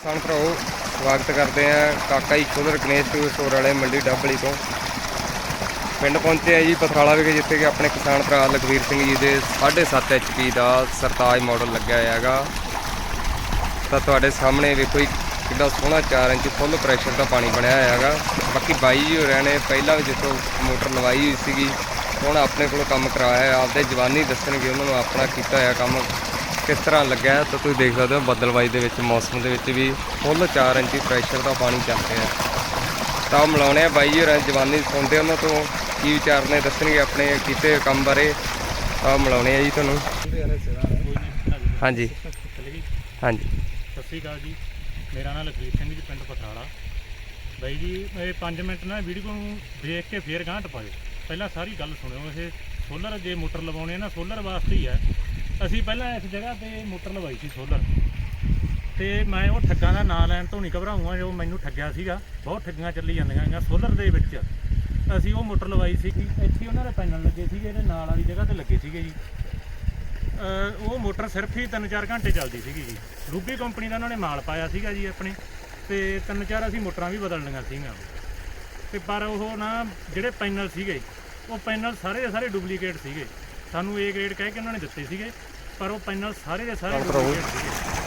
ਕਿਸਾਨ ਭਰਾਓ, ਸਵਾਗਤ ਕਰਦੇ ਆ ਕਾਕਾ ਜੀ ਖੁਦਰ ਗਣੇਸ਼ ਸਟੋਰ ਵਾਲੇ ਮੰਡੀ ਡੱਬਲੀ ਤੋਂ। ਪਿੰਡ ਪਹੁੰਚੇ ਆ ਜੀ ਪਥਰਾਲਾ ਵਿਖੇ, ਜਿੱਥੇ ਕਿ ਆਪਣੇ ਕਿਸਾਨ ਭਰਾ ਲਖਵੀਰ ਸਿੰਘ ਜੀ ਦੇ 7.5 HP ਦਾ ਸਰਤਾਜ ਮਾਡਲ ਲੱਗਿਆ ਹੋਇਆ ਹੈਗਾ। ਤਾਂ ਤੁਹਾਡੇ ਸਾਹਮਣੇ ਵੇਖੋ ਜੀ ਕਿੰਨਾ ਸੋਹਣਾ 4 ਇੰਚ ਫੁੱਲ ਪ੍ਰੈਸ਼ਰ ਦਾ ਪਾਣੀ ਬਣਿਆ ਹੋਇਆ ਹੈਗਾ। ਬਾਕੀ ਬਾਈ ਜੀ ਹੋਰਾਂ ਨੇ ਪਹਿਲਾਂ ਵੀ ਜਿੱਥੋਂ ਮੋਟਰ ਲਵਾਈ ਹੋਈ ਸੀਗੀ, ਹੁਣ ਆਪਣੇ ਕੋਲੋਂ ਕੰਮ ਕਰਾਇਆ ਆਪਦੇ ਜਵਾਨੀ ਦੱਸਣਗੇ, ਉਹਨਾਂ ਨੂੰ ਆਪਣਾ ਕੀਤਾ ਹੋਇਆ ਕੰਮ। ਕਿਸ ਤਰ੍ਹਾਂ ਲੱਗਾ ਹੈ ਤਾਂ ਤੁਸੀਂ ਦੇਖ ਸਕਦੇ ਹੋ ਬੱਦਲਵਾਈ ਦੇ ਵਿੱਚ, ਮੌਸਮ ਦੇ ਵਿੱਚ ਵੀ ਫੁੱਲ 4 ਇੰਚੀ ਪ੍ਰੈਸ਼ਰ ਦਾ ਪਾਣੀ ਚੱਲ ਰਿਹਾ ਤਾਂ ਉਹ ਮਿਲਾਉਣੇ ਆ ਬਾਈ ਜੀ ਹੋਰਾਂ ਜਵਾਨੀ ਸੁਣਦੇ ਉਹਨਾਂ ਤੋਂ ਕੀ ਵਿਚਾਰ ਨੇ, ਦੱਸਣਗੇ ਆਪਣੇ ਕੀਤੇ ਕੰਮ ਬਾਰੇ। ਤਾਂ ਮਿਲਾਉਣੇ ਆ ਜੀ ਤੁਹਾਨੂੰ। ਹਾਂਜੀ। ਹਾਂਜੀ। ਸਤਿ ਸ਼੍ਰੀ ਅਕਾਲ ਜੀ। ਮੇਰਾ ਨਾਮ ਲਖਵੀਰ ਸਿੰਘ ਜੀ, ਪਿੰਡ ਪਥਰਾਲਾ। ਬਾਈ ਜੀ, ਇਹ 5 ਮਿੰਟ ਨਾ ਵੀਡੀਓ ਨੂੰ ਦੇਖ ਕੇ ਫੇਰ ਗਾਂਢ ਪਾਇਓ। ਪਹਿਲਾਂ ਸਾਰੀ ਗੱਲ ਸੁਣਿਓ। ਇਹ ਸੋਲਰ ਜੇ ਮੋਟਰ ਲਵਾਉਣੇ ਆ ਨਾ ਸੋਲਰ ਵਾਸਤੇ ਹੀ ਹੈ। ਅਸੀਂ ਪਹਿਲਾਂ ਇਸ ਜਗ੍ਹਾ ਤੇ ਮੋਟਰ ਲਵਾਈ ਸੀ ਸੋਲਰ ਤੇ ਮੈਂ ਉਹ ਠੱਗਾਂ ਦਾ ਨਾਂ ਲੈਣ ਤੋਂ ਨਹੀਂ ਘਬਰਾਉਂਗਾ, ਜੋ ਮੈਨੂੰ ਠੱਗਿਆ ਸੀਗਾ। ਬਹੁਤ ਠੱਗੀਆਂ ਚੱਲੀ ਜਾਂਦੀਆਂ ਹੈਗੀਆਂ ਸੋਲਰ ਦੇ ਵਿੱਚ। ਅਸੀਂ ਉਹ ਮੋਟਰ ਲਵਾਈ ਸੀ ਕਿ ਇੱਥੇ ਉਹਨਾਂ ਦੇ ਪੈਨਲ ਲੱਗੇ ਸੀਗੇ, ਇਹਦੇ ਨਾਲ ਵਾਲੀ ਜਗ੍ਹਾ ਤੇ ਲੱਗੇ ਸੀਗੇ ਜੀ। ਉਹ ਮੋਟਰ ਸਿਰਫ ਹੀ 3-4 ਘੰਟੇ ਚੱਲਦੀ ਸੀਗੀ ਜੀ। ਰੂਬੀ ਕੰਪਨੀ ਦਾ ਉਹਨਾਂ ਨੇ ਮਾਲ ਪਾਇਆ ਸੀਗਾ ਜੀ ਆਪਣੇ, ਤੇ 3-4 ਅਸੀਂ ਮੋਟਰਾਂ ਵੀ ਬਦਲਣੀਆਂ ਸੀਗੀਆਂ। ਤੇ ਪਰ ਉਹ ਨਾ ਜਿਹੜੇ ਪੈਨਲ ਸੀਗੇ, ਉਹ ਪੈਨਲ ਸਾਰੇ ਸਾਰੇ ਡੁਪਲੀਕੇਟ ਸੀਗੇ। ਸਾਨੂੰ A ਗ੍ਰੇਡ ਕਹਿ ਕੇ ਉਹਨਾਂ ਨੇ ਦਿੱਤੇ ਸੀਗੇ ਪਰ ਉਹ ਪੈਨਲ ਸਾਰੇ ਦੇ ਸਾਰੇ ਸੀਗੇ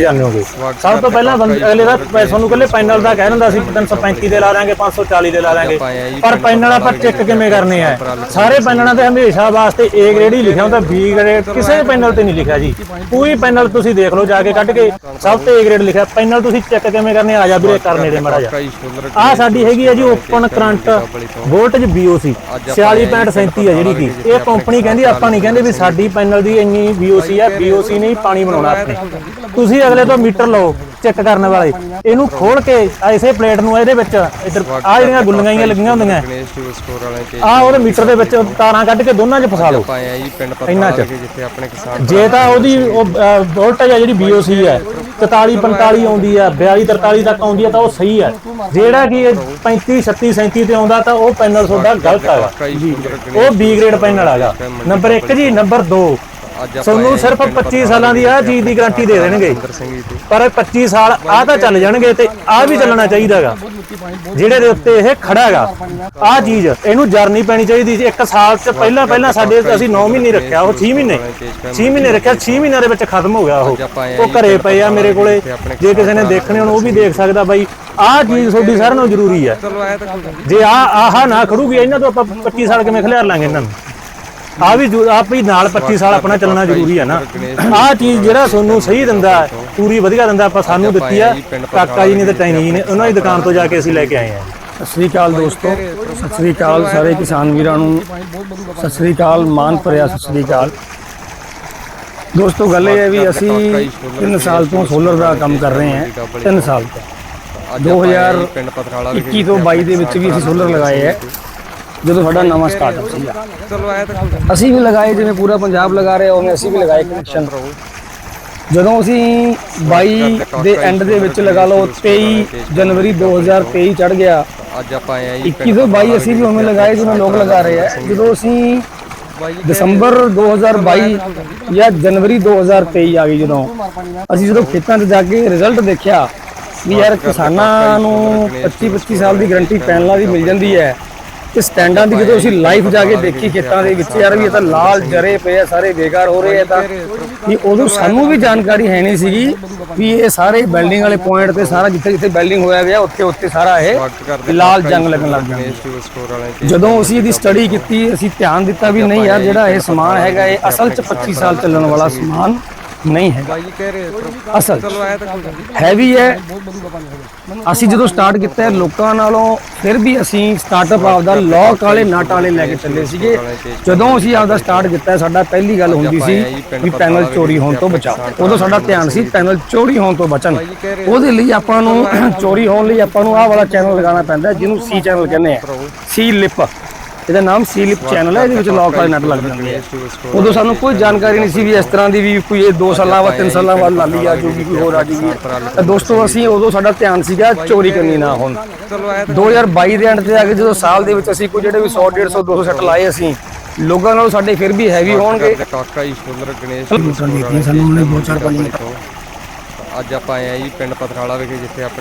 ਜਾਂਦੇ ਹੋਗੇ ਸਭ ਤੋਂ ਪਹਿਲਾਂ ਅਗਲੇ ਦਾ ਪੈਸਾ ਨੂੰ ਕੱਲੇ ਪੈਨਲ ਦਾ ਕਹਿ ਦਿੰਦਾ ਸੀ 335 ਦੇ ਲਾ ਲਾਂਗੇ 540 ਦੇ ਲਾ ਲਾਂਗੇ ਪਰ ਪੈਨਲ ਆਪਾਂ ਚੈੱਕ ਕਿਵੇਂ ਕਰਨੇ ਆ? ਸਾਰੇ ਪੈਨਲਾਂ ਤੇ ਹਮੇਸ਼ਾ ਵਾਸਤੇ A ਗ੍ਰੇਡ ਹੀ ਲਿਖਿਆ ਹੁੰਦਾ B ਗ੍ਰੇਡ ਕਿਸੇ ਪੈਨਲ ਤੇ ਨਹੀਂ ਲਿਖਿਆ ਜੀ। ਕੋਈ ਪੈਨਲ ਤੁਸੀਂ ਦੇਖ ਲਓ ਜਾ ਕੇ ਕੱਢ ਕੇ ਸਭ ਤੇ A ਗ੍ਰੇਡ ਲਿਖਿਆ। ਪੈਨਲ ਤੁਸੀਂ ਚੈੱਕ ਕਿਵੇਂ ਕਰਨੇ ਆ? ਜਾ ਵੀਰੇ ਕਰਨੇ ਦੇ ਮੜਾ ਜਾ ਆ ਸਾਡੀ ਹੈਗੀ ਹੈ ਜੀ ਓਪਨ ਕਰੰਟ ਵੋਲਟੇਜ BOC 46.37 ਹੈ ਜਿਹੜੀ ਕੀ। ਇਹ ਕੰਪਨੀ ਕਹਿੰਦੀ ਆਪਾਂ ਨਹੀਂ ਕਹਿੰਦੇ ਵੀ ਸਾਡੀ ਪੈਨਲ ਦੀ ਇੰਨੀ BOC ਹੈ BOC ਨਹੀਂ ਪਾਣੀ ਬਣਾਉਣਾ ਆਪਣੇ। ਤੁਸੀਂ ਅਗਲੇ ਤੋਂ ਮੀਟਰ ਲਓ ਚੈੱਕ ਕਰਨ ਵਾਲੇ। ਇਹਨੂੰ ਖੋਲ ਕੇ ਐਸੇ ਪਲੇਟ ਨੂੰ ਇਹਦੇ ਵਿੱਚ ਇੱਧਰ ਆ ਜਿਹੜੀਆਂ ਗੁੱਲੀਆਂ ਲੱਗੀਆਂ ਹੁੰਦੀਆਂ। ਆ ਉਹਦੇ ਮੀਟਰ ਦੇ ਵਿੱਚ ਤਾਰਾਂ ਕੱਢ ਕੇ ਦੋਨਾਂ 'ਚ ਫਸਾ ਲਓ। ਆ ਇੰਨਾ ਚ। ਜੇ ਤਾਂ ਉਹਦੀ ਉਹ ਵੋਲਟੇਜ ਹੈ ਜਿਹੜੀ BOC ਹੈ 44 45 ਆਉਂਦੀ ਆ 42 43 ਤੱਕ ਆਉਂਦੀ ਆ ਤਾਂ ਉਹ ਸਹੀ ਹੈ ਜਿਹੜਾ ਕਿ ਇਹ 35 36 37 ਤੇ ਆਉਂਦਾ ਤਾਂ ਉਹ ਪੈਨਲ ਤੁਹਾਡਾ ਗਲਤ ਹੈਗਾ ਉਹ B ਗ੍ਰੇਡ ਪੈਨਲ ਹੈਗਾ ਨੰਬਰ 1 ਜੀ ਨੰਬਰ 2 ਅੱਜ ਆਪਾਂ ਤੁਹਾਨੂੰ ਸਿਰਫ 25 ਸਾਲਾਂ ਦੀ ਆ ਚੀਜ਼ ਦੀ ਗਾਰੰਟੀ ਦੇ ਦੇਣਗੇ। ਪਰ ਇਹ 25 ਸਾਲ ਆ ਤਾਂ ਚੱਲ ਜਾਣਗੇ ਤੇ ਆ ਵੀ ਚੱਲਣਾ ਚਾਹੀਦਾਗਾ ਜਿਹੜੇ ਦੇ ਉੱਤੇ ਇਹ ਖੜਾ ਹੈਗਾ ਆ ਚੀਜ਼ ਇਹਨੂੰ ਜਰ ਨਹੀਂ ਪੈਣੀ ਚਾਹੀਦੀ ਸੀ। ਇੱਕ ਸਾਲ ਚ ਪਹਿਲਾਂ ਪਹਿਲਾਂ ਸਾਡੇ ਅਸੀਂ 9 ਮਹੀਨੇ ਰੱਖਿਆ ਉਹ 6 ਮਹੀਨੇ। 6 ਮਹੀਨੇ ਰੱਖਿਆ 6 ਮਹੀਨਿਆਂ ਦੇ ਵਿੱਚ ਖਤਮ ਹੋ ਗਿਆ ਉਹ। ਉਹ ਘਰੇ ਪਏ ਆ ਮੇਰੇ ਕੋਲੇ। ਜੇ ਕਿਸੇ ਨੇ ਦੇਖਣੇ ਹੋਣ ਉਹ ਵੀ ਦੇਖ ਸਕਦਾ ਬਾਈ। ਆਹ ਚੀਜ਼ ਤੁਹਾਡੀ ਸਾਰਿਆਂ ਨਾਲੋਂ ਜ਼ਰੂਰੀ ਹੈ। ਨੀ। ਜੇ ਆ ਆਹ ਨਾ ਖੜੂਗੀ ਇਹਨਾਂ ਤੋਂ ਆਪਾਂ 25 ਸਾਲ ਕਿਵੇਂ ਖਿਲਾਰ ਲਾਂਗੇ ਇਹਨਾਂ ਨੂੰ? ਆ ਵੀ ਹੀ ਨਾਲ 25 ਸਾਲ ਆਪਣਾ ਚੱਲਣਾ ਜ਼ਰੂਰੀ ਹੈ ਨਾ। ਆਹ ਚੀਜ਼ ਜਿਹੜਾ ਤੁਹਾਨੂੰ ਸਹੀ ਦਿੰਦਾ ਹੈ, ਪੂਰੀ ਵਧੀਆ ਦਿੰਦਾ ਆਪਾਂ ਸਾਨੂੰ ਦਿੱਤੀ ਆ। ਕਾਕਾ ਜੀ ਨੇ ਤੇ ਟੈਨੀ ਜੀ ਨੇ ਉਹਨਾਂ ਦੀ ਦੁਕਾਨ ਤੋਂ ਜਾ ਕੇ ਅਸੀਂ ਲੈ ਕੇ ਆਏ ਆ। ਸਤਿ ਸ੍ਰੀ ਅਕਾਲ ਦੋਸਤੋ ਸਤਿ ਸ੍ਰੀ ਅਕਾਲ ਸਾਰੇ ਕਿਸਾਨ ਵੀਰਾਂ ਨੂੰ। ਸਤਿ ਸ੍ਰੀ ਅਕਾਲ ਮਾਨ ਭਰਿਆ ਸਤਿ ਸ੍ਰੀ ਅਕਾਲ। ਦੋਸਤੋ ਗੱਲ ਇਹ ਹੈ ਵੀ ਅਸੀਂ 3 ਸਾਲ ਤੋਂ ਸੋਲਰ ਦਾ ਕੰਮ ਕਰ ਰਹੇ ਹਾਂ 3 ਸਾਲ ਤੋਂ। ਅੱਜ ਆਪਾਂ ਆਏ ਆ ਜੀ 2021 ਪਿੰਡ ਪਥਰਾਲਾ ਵਿਖੇ ਤੋਂ 22 ਦੇ ਵਿੱਚ ਵੀ ਅਸੀਂ ਸੋਲਰ ਲਗਾਏ ਹੈ। ਜਦੋਂ ਸਾਡਾ ਨਵਾਂ ਸਟਾਰਟਅਪ ਸੀਗਾ ਚਲੋ ਆਇਆ ਤਾਂ ਅਸੀਂ ਵੀ ਲਗਾਏ, ਜਿਵੇਂ ਪੂਰਾ ਪੰਜਾਬ ਲਗਾ ਰਿਹਾ, ਉਵੇਂ ਅਸੀਂ ਵੀ ਲਗਾਏ ਕਨੈਕਸ਼ਨ ਜਦੋਂ ਅਸੀਂ 22 ਦੇ ਐਂਡ ਦੇ ਵਿੱਚ ਲਗਾ ਲਓ 23 ਜਨਵਰੀ 2023 ਚੜ ਗਿਆ ਅੱਜ ਆਪਾਂ ਆਏ 21 ਤੋਂ 22 ਅਸੀਂ ਵੀ ਉਵੇਂ ਲਗਾਏ ਜਿਵੇਂ ਲੋਕ ਲਗਾ ਰਹੇ ਆ। ਜਦੋਂ ਅਸੀਂ ਦਸੰਬਰ 2022 ਜਾਂ ਜਨਵਰੀ 2023 ਆ ਗਈ ਜਦੋਂ, ਅਸੀਂ ਜਦੋਂ ਖੇਤਾਂ 'ਚ ਜਾ ਕੇ ਰਿਜ਼ਲਟ ਦੇਖਿਆ ਵੀ ਯਾਰ ਕਿਸਾਨਾਂ ਨੂੰ 25 25 ਸਾਲ ਦੀ ਗਾਰੰਟੀ ਪੈਨਲਾਂ ਦੀ ਮਿਲ ਜਾਂਦੀ ਹੈ। ਤੇ ਸਟੈਂਡਾਂ ਦੀ ਜਦੋਂ ਅਸੀਂ ਲਾਈਵ ਜਾ ਕੇ ਦੇਖੀ ਖੇਤਾਂ ਦੇ ਵਿੱਚ ਯਾਰ ਵੀ ਇਹ ਤਾਂ ਲਾਲ ਜਰੇ ਪਏ ਆ ਸਾਰੇ ਬੇਕਾਰ ਹੋ ਰਹੇ ਆ ਤਾਂ। ਵੀ ਉਦੋਂ ਸਾਨੂੰ ਵੀ ਜਾਣਕਾਰੀ ਹੈ ਨਹੀਂ ਸੀਗੀ ਵੀ ਇਹ ਸਾਰੇ ਬਿਲਡਿੰਗ ਵਾਲੇ ਪੁਆਇੰਟ ਤੇ ਸਾਰਾ ਜਿੱਥੇ ਜਿੱਥੇ ਬਿਲਡਿੰਗ ਹੋਇਆ ਗਿਆ ਉੱਥੇ ਉੱਥੇ ਸਾਰਾ ਇਹ ਲਾਲ ਜੰਗ ਲੱਗਣ ਲੱਗ ਤੇ। ਜਦੋਂ ਅਸੀਂ ਇਹਦੀ ਸਟੱਡੀ ਕੀਤੀ ਅਸੀਂ ਧਿਆਨ ਦਿੱਤਾ ਵੀ ਨਹੀਂ ਯਾਰ ਜਿਹੜਾ ਇਹ ਸਮਾਨ ਹੈਗਾ ਇਹ ਅਸਲ 'ਚ 25 ਸਾਲ ਚੱਲਣ ਵਾਲਾ ਸਮਾਨ ਨਹੀਂ ਹੈ। ਬਾਈ ਕਹਿ ਰਹੇ ਅਸਲ ਚਲੋ ਆਇਆ ਤਾਂ ਹੈਵੀ ਹੈ। ਅਸੀਂ ਜਦੋਂ ਸਟਾਰਟ ਕੀਤਾ ਹੈ, ਲੋਕਾਂ ਨਾਲੋਂ ਫਿਰ ਵੀ ਅਸੀਂ ਸਟਾਰਟਅਪ ਆਪਦਾ ਲੋਕ ਵਾਲੇ ਨਟ ਵਾਲੇ ਲੈ ਕੇ ਚੱਲੇ ਸੀਗੇ। ਜਦੋਂ ਅਸੀਂ ਆਪਦਾ ਸਟਾਰਟ ਕੀਤਾ ਸਾਡਾ ਪਹਿਲੀ ਗੱਲ ਹੁੰਦੀ ਸੀ ਵੀ ਪੈਨਲ ਚੋਰੀ ਹੋਣ ਤੋਂ ਬਚਾਓ। ਉਦੋਂ ਸਾਡਾ ਧਿਆਨ ਸੀ ਪੈਨਲ ਚੋਰੀ ਹੋਣ ਤੋਂ ਬਚਣ। ਉਹਦੇ ਲਈ ਆਪਾਂ ਨੂੰ ਚੋਰੀ ਹੋਣ ਲਈ ਆਪਾਂ ਨੂੰ ਆਹ ਵਾਲਾ ਚੈਨਲ ਲਗਾਉਣਾ ਪੈਂਦਾ ਜਿਹਨੂੰ ਸੀ ਚੈਨਲ ਕਹਿੰਦੇ ਆ। ਸੀ ਲਿਪ ਇਹਦਾ ਨਾਮ ਸੀ ਲਿਪ ਚੈਨਲ ਹੈ ਇਹਦੇ ਵਿੱਚ ਲੋਕ ਵਾਲੇ ਨਟ ਲੱਗ ਜਾਂਦੇ ਆ ਉਦੋਂ ਸਾਨੂੰ ਕੋਈ ਜਾਣਕਾਰੀ ਨਹੀਂ ਸੀ ਵੀ ਇਸ ਤਰ੍ਹਾਂ ਦੀ ਵੀ ਕੋਈ ਇਹ 2 ਸਾਲਾਂ ਬਾਅਦ 3 ਸਾਲਾਂ ਬਾਅਦ ਲਾਲੀ ਆ ਜੂਗੀ ਕੋਈ ਹੋਰ ਆ ਜੂਗੀ। ਤਾਂ ਦੋਸਤੋ ਅਸੀਂ ਉਦੋਂ ਸਾਡਾ ਧਿਆਨ ਸੀਗਾ ਚੋਰੀ ਕਰਨੀ ਨਾ ਹੋਣ। ਚਲੋ ਆਇਆ ਤਾਂ 2022 ਦੇ ਐਂਡ ਤੇ ਆ ਕੇ ਜਦੋਂ ਸਾਲ ਦੇ ਵਿੱਚ ਅਸੀਂ ਕੋਈ ਜਿਹੜੇ ਵੀ 100 150 200 ਸੈੱਟ ਲਾਏ ਅਸੀਂ ਲੋਕਾਂ ਨਾਲੋਂ ਸਾਡੇ ਫਿਰ ਵੀ ਹੈਵੀ ਹੋਣਗੇ। ਕਾਕਾ ਜੀ ਸ਼ੋਲਡਰ ਗਣੇਸ਼ ਸਾਨੂੰ ਉਹਨੇ ਦੋ ਚਾਰ ਪੰਜ ਅੱਜ ਆਪਾਂ ਆਏ ਆ ਜੀ ਪਿੰਡ ਪਥਰਾਲਾ ਵਿਖੇ ਜਿੱਥੇ ਆਪਣੇ